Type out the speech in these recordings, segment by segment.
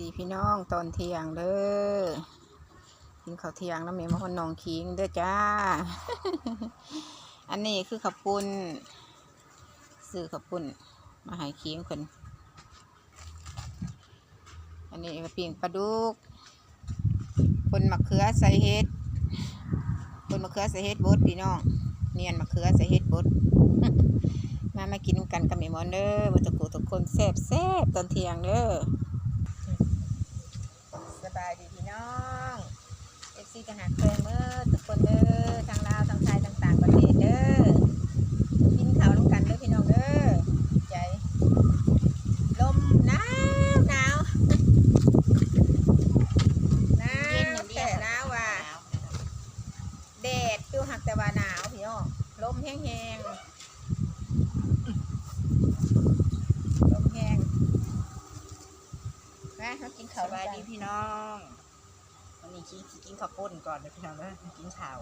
ดีพี่น้องตอนเที่ยงเด้อกินข้าวเที่ยงแล้วแม่มาคนนองคิงเด้อจ้า อันนี้คือขับปุ้นซื้อขับปุ้นมาให้คิงคนอันนี้ก็ปิ้งปลาดุกปนมะเขือใส่เห็ดปนมะเขือใส่เห็ดบดพี่น้องเนียนมะเขือใส่เห็ดบดมามากินกันกับแม่มอนเด้อมาตะกูทุกคนแซ่บแซ่บตอนเที่ยงเด้อ บายดีพี่น้องเอฟซีทหารเคยเมื่อทุกคนเด้อทางลาวทางไทยทางต่างประเทศเด้อกินข้าวร่วมกันเด้อพี่น้องเด้อใจ ลมหนาวหนาวหนาวแต่หนาวว่าแดดอยู่หักแต่ว่าหนาวพี่น้องลมแห้งๆ ลมแห้งนะมากินข้าว สบายดี กัน พี่น้อง วันนี้ กินกินข้าวปุ้นก่อนนะพี่น้องนะกินข้าว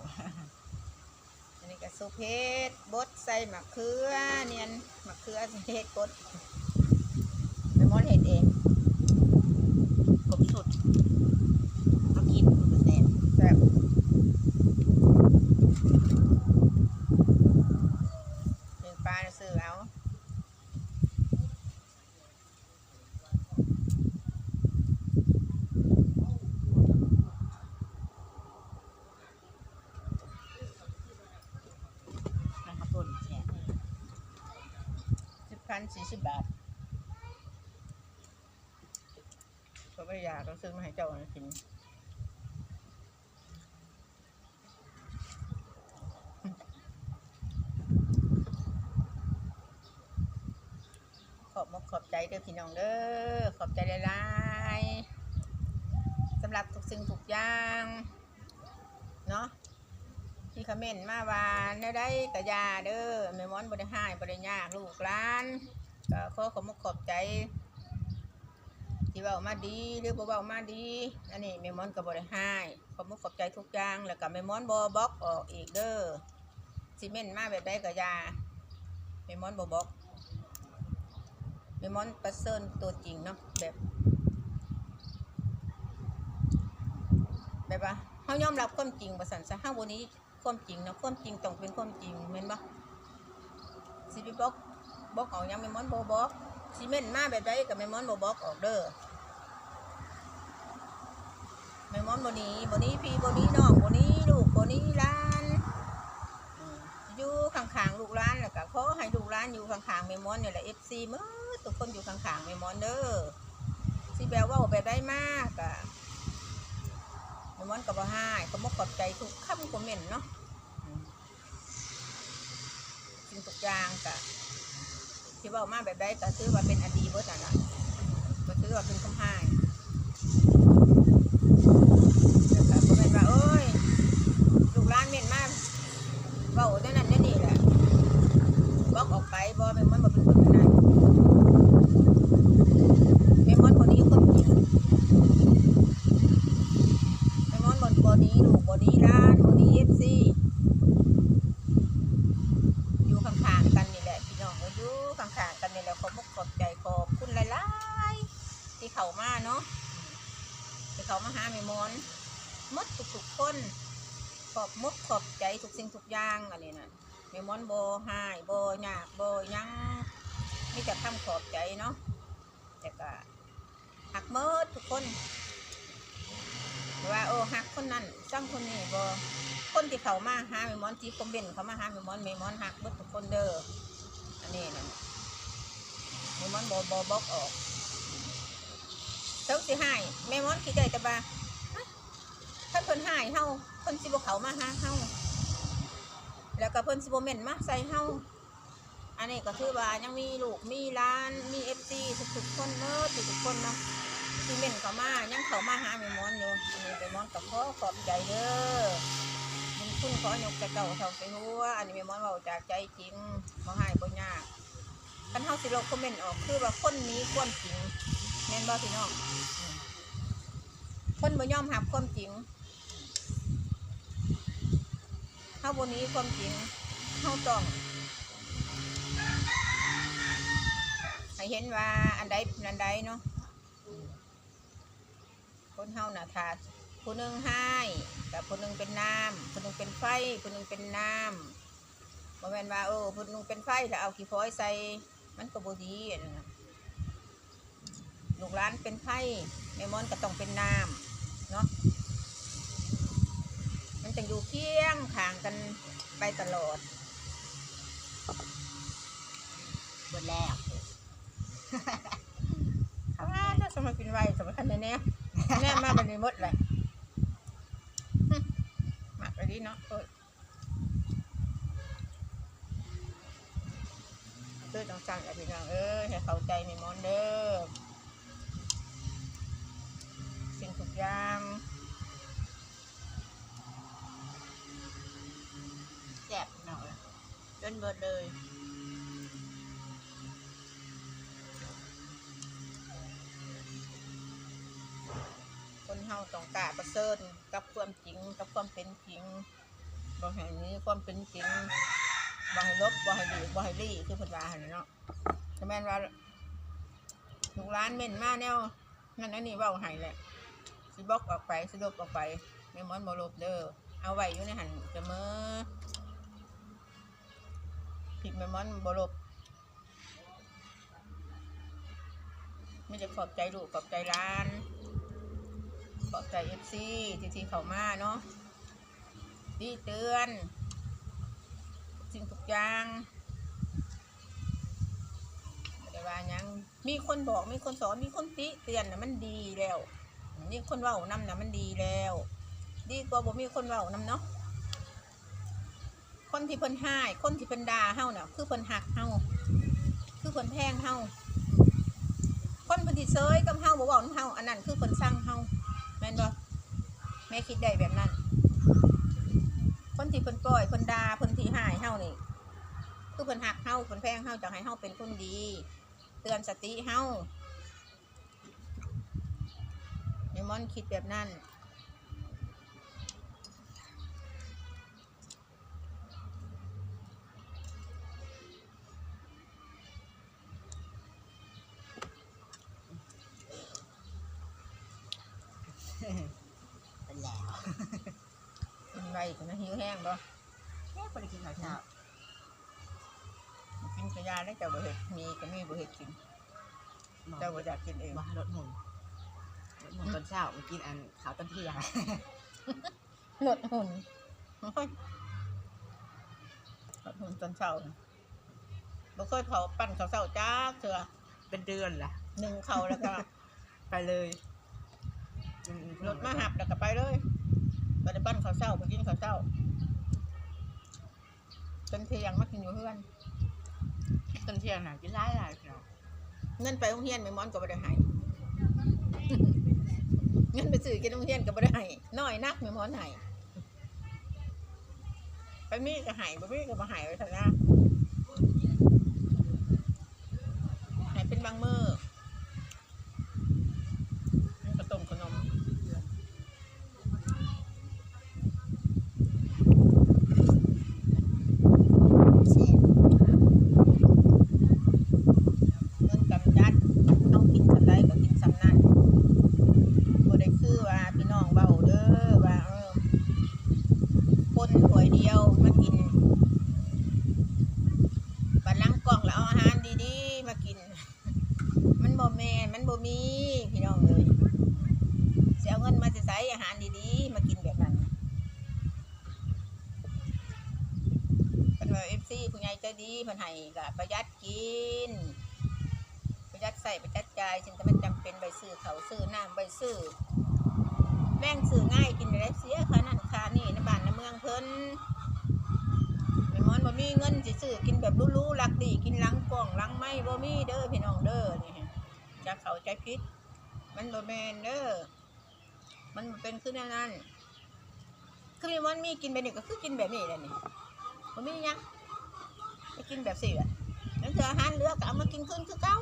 อันนี้ก็ซุปเห็ดบดใส่มะเขือเนียนมะเขือใส่เห็ดบดไปมอนเห็ดเองกบสุดเอากินมันก็แซ่บ แบบหนึ่งปลาซื้อเอา น้ำข้าวปุ้นแซ่บ สิบ พันสี่สิบบาทเขาไม่อยากเราซื้อมาให้เจ้ากินขอบมกขอบใจเด้อพี่น้องเด้อขอบใจหลายๆสำหรับทุกสิ่งทุกอย่าง เนาะ ที่คอมเมนต์มาว่าในได้กะยาเด้อแม่มอนบ่ได้ให้บ่ได้ยากลูกหลานก็ขอขอบมขอบใจ ที่เว้ามาดีหรือบ่เว้ามาดีอันนี้แม่มอนก็บ่ได้ให้ขอบมขอบใจทุกอย่างแล้วก็แม่มอนบ่บล็อกออกอีกเด้อสิเม่นมาแบบใดก็อยาแม่มอนบ่บล็อกเมมอนประเสริญตัวจริงเนาะแบบ แบบว่าเขายอมรับความจริงประสันซะห้าวันนี้ ความจริงเนาะความจริงต้องเป็นความจริงเห็นปะสิไปบอกบอกออกยังเมมอนบอบอกซีเมนต์มาแบบใดกับเมมอนบอบอกออกเด้อเมมอนโบนี้บนี้พี่บนี้น้องบนี้ลูกโบนี้หล้านอยู่ข้างๆลูกล้านแล้วก็ขอให้ลูกล้านอยู่ข้างๆเมมอนเนี่ยแหละเอฟซีมือทุกคนอยู่ข้างๆเมมอนเด้อสิแบลว่าแบบได้มากอะมันมันก็บ่ให้ก็บ่ขอบใจทุกคำคอมเมนต์เนาะอืมสิ่ งทุกอย่างกะที่เว้ามาแบบได้แต่ซื้อว่าเป็นอดีตเบิดนั่นะก็ซื้อว่าเป็นคำให้แล้วก็บ่แม่นว่าเอ้ยลูกหลานเม่นมาเว้าเท่านั้นเท่านี้แหละบอกออกไปบ่แม่นมันบ่เป็นคนนั้นแม่นมันคนนี้คนจริง ไอมอนบนบอนี้ลูกบอนี้ร้านบอนี้เอฟซีอยู่ข้างๆกันนี่แหละพี่น้องก็อยู่ข้างๆกันนี่แหละขอบมกขอบใจขอบคุณหลายๆที่เขามาเนาะที่เขามาหาแม่มอนหมดทุกๆคน ข อบมกขอบใจทุกสิ่งทุกอย่างอันนี้นะแม่มอนโบหายโบหยากโบยังมีแต่คำขอบใจเนาะแต่ก็หักเมิดทุกคนว่าโอ้ฮักคนนั้นจ้างคนนี้บ่คนที่เขามาหาแม่มอนที่คอมเมนต์เขามาหาแม่มอนแม่มอนฮักเบิดทุกคนเด้ออันนี้นะแม่มอนบ่บ่บอกออกเจ้าสิให้แม่มอนคิดได้แต่ว่า ถ้าเพิ่นให้เฮาเพิ่นสิบ่เขามาหาเฮาแล้วก็เพิ่นสิบ่เม่นมาใส่เฮาอันนี้ก็คือว่ายังมีลูกมีหล้านมี FC ทุกๆคนเด้อทุกๆคนเนาะที่เม่นเขามายังเขามาหาแม่มอนอยู่อันนี้แม่มอนกับพ่อขอบใจเด้อมึงคุณขอยกแต่เก่าเท่าไปหัวอันนี้แม่มอนเบาจากใจจริงบ่ให้บ่ยากคันเฮาสิลบคอมเมนต์ออกคือว่าคนนี้ความจริงแม่นบ่พี่น้องคนบ่ยอมรับความจริงเฮาบ่หนี้ความจริงเฮาต้องให้เห็นว่าอันใดเป็นอันใดเนาะคนเฮาน่ะถาผู้หนึงให้กับผู้หนึงเป็นน้ำผู้หนึงเป็นไฟผู้หนึงเป็นน้ำบ่แม่นว่าเออผู้หนึงเป็นไฟถ้าเอาขี้พลอยใส่มันก็บ่ดีอันนั้นน่ะลูกหลานเป็นไฟแม่มอนก็ต้องเป็นน้ำเนาะมันจะอยู่เคียงข้างกัน ตลอดบนแล้วอ้าวถ้าสมัยกินไวสมัยคันแน่แน่มาบันนี้หมดเลยหมักไปดีเนาะเออเด้อต้องสั่งกับพี่น้องเอ้ยให้เข้าใจในมอนเด้อ เบิดเลยคนเฮาต้องกล้าประเสริฐกับความจริงกับความเป็นจริงบ่ให้หนี้ความเป็นจริงบ่ให้ลบบ่ให้หลีบ่ให้ลี่คือเพิ่นว่าหั่นน่ะเนาะแต่แม่นว่าลูกหลานเม่นมาแนวนั่นอันนี้เว้าให้แหละสิบล็อกออกไปสิลบออกไปแม่มอนบ่ลบเด้อเอาไว้อยู่ในหันเสมอ ผิดแม่มอนบ่ลบไม่จะขอบใจลูกขอบใจร้าน ขอบใจเอฟซีที่ที่เขามาเนาะดีเตือนสิ่งทุกอย่างไม่ได้ว่ายังมีคนบอกมีคนสอนมีคนติเตือนนะมันดีแล้วมีคนเว้านำนะมันดีแล้ว ดีกว่าบ่มีคนเว้านำเนาะ คนที่เพิ่นห้ายคนที่เพิ่นด่าเฮาน่ะคือเพิ่นหักเฮาคือเพิ่นแพงเฮาคนเพิ่นที่เซยกับเฮาบ่เว้านำเฮาอันนั้นคือเพิ่นสร้างเฮาแม่นบ่แม่คิดได้แบบนั้น คนที่เพิ่นปล่อยเพิ่นด่าเพิ่นที่หายเฮานี่คือเพิ่นหักเฮาเพิ่นแพงเฮาจะให้เฮาเป็นคนดี เตือนสติเฮาเนมอนคิดแบบนั้นแล้ว กินไปถึง หิวแห้งบ่แค่คนกินข้าวเช้ากินกระยาได้เจ้าบ่เฮ็ดมีก็มีบ่เฮ็ดกินบอกเจ้าบ่อยากกินเองว่าลดหุ่นลดหุ่นตอนเช้ามากินอันข้าวต้นเที่ยงลดหุ่นโอ้ยลดหุ่นตอนเช้าน่ะบ่เคยเผาปั้นข้าวเช้าจ้าเถื่อเป็นเดือนละหนึ่งเขาแล้วก็ไปเลยอืมรถมาหับแล้วก็ไปเลยก็ได้ปั้นข้าวเช้าไปกินข้าวเช้า จนเที่ยงมากินอยู่เพื่อนต้นเที่ยงน่ะกินหลายหลายเนาะเงินไปโรงเรียนไม่ม้อนก็ไม่ได้ให้เงินไปซื้อกินโรงเรียนก็ไม่ได้ให้น้อยนักไม่ม้อนให้ไปมีก็ให้บ่มีก็มาให้ไว้เถอะนะให้เป็นบางมือมันก็ต้มขนม แซ่บ เงินกำจัดเอากินสำไรก็กินสำนั่นบ่ได้คือว่าพี่น้องเบาเด้อว่าเออคนถ้วยเดียวมากินบัดหลังกล้องแล้วเอาอาหารดีๆมากิน มันบ่แม่นมันบ่มีพี่น้องเอ้ยสิเอาเงินมาสิใช้อาหารดีๆมากินแบบนั้นเป็นว่า FC ผู้ใหญ่ใจดีเพิ่นให้ก็ประหยัดกิน ใส่ประจัดจ่ายสิ่งที่มันจำเป็นใบซื้อเขาซื้อน้ำใบซื้อแม่งซื้อง่ายกินได้เสียค่านั่นค่านี่ในบ้านในเมืองเพิ่นไม่มอนบ่มีเงินสิซื้อกินแบบรู้ๆรักดีกินหลังกล่องหลังไม้บ่มีเด้อพี่น้องเด้อนี่จะเขาใจผิดมันบ่แมนเด้อมันเป็นคือแนนั้นคือมีมันมีกินแบบนี้ก็คือกินแบบนี้แหละนี่บ่มีหยังไปกินแบบสิแหละนั่นคืออาหารเลือก็เอามากินคืนคือเก่า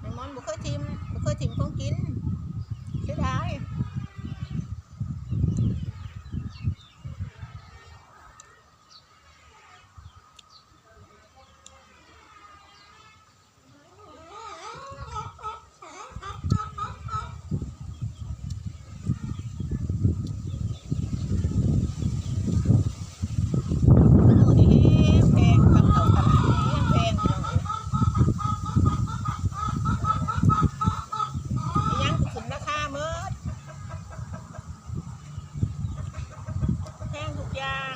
ไอ้มอนบุเคย ทิมบุเคยทิมของกินเสียดาย อย่าง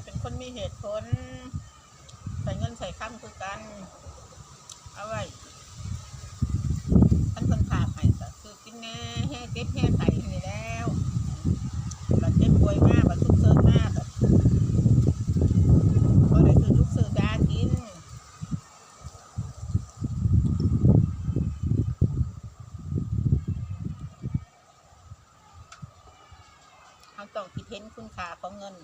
นเป็นคนมีเหตุผลใส่เงินใส่ข้ามคือกัน เอาไว้ท่านคนขาดให้ก็คือกินแน่แห้เก็บแห้ไข่ คิดเห็นคุณค่าของเงิน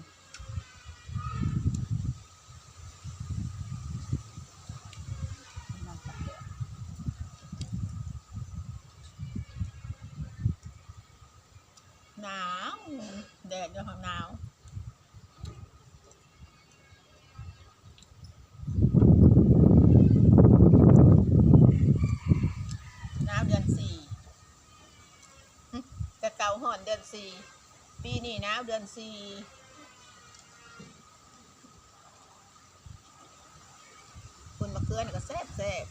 หนาวแดดจะหอมหนาวหนาวเดือนสี่กะเกาหอนเดือนสี่ ปีนี้นะเดือนสี่คุณมะเขือนี่ก็แซ่บแซ่บ